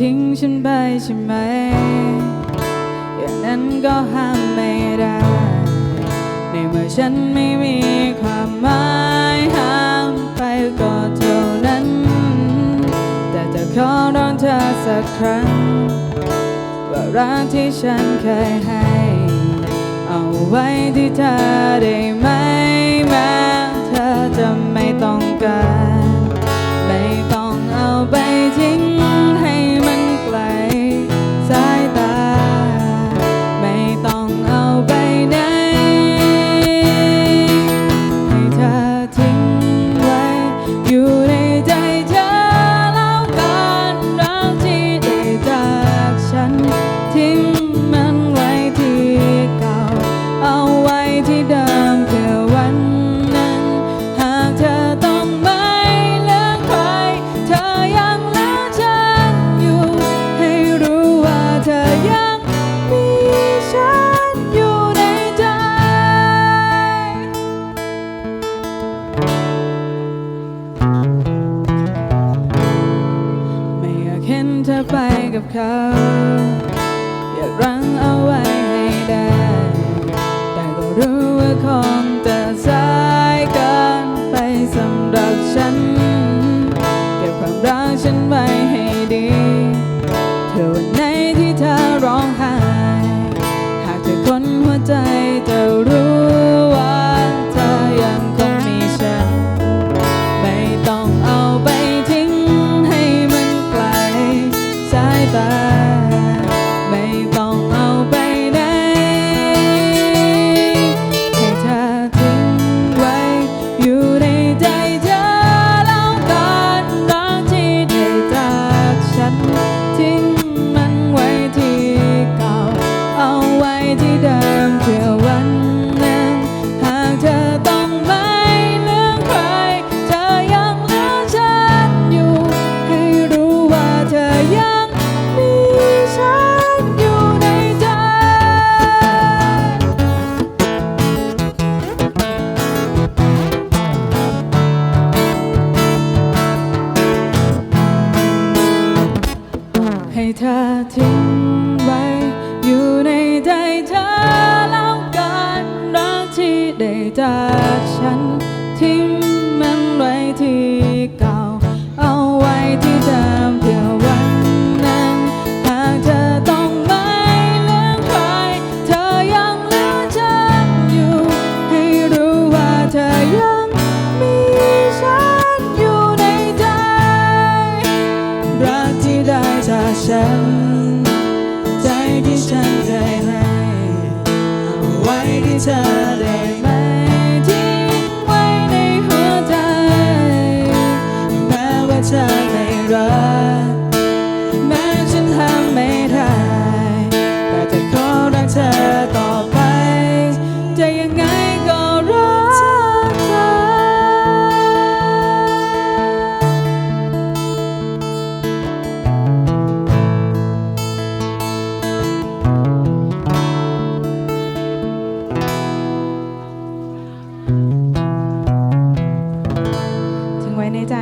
ทิ้งฉันไปใช่ไหม อย่างนั้นก็ห้ามไม่ได้ ในเมื่อฉันไม่มีความหมายห้ามไปก็เท่านั้น แต่จะขอร้องเธอสักครั้ง ว่ารักที่ฉันเคยให้ เอาไว้ที่เธอได้ไหม ไปกับเขา อยากรั้งเอาไว้ให้ได้ แต่ก็รู้ว่าคงจะสายกันไปสำหรับฉัน เก็บความรักฉันไว้ให้ ให้เธอทิ้งไว้ อยู่ในใจเธอแล้วกันรักที่ได้จากฉันทิ้ง ใจที่ฉันเคยให้เอาไว้ที่เธอ ในใจ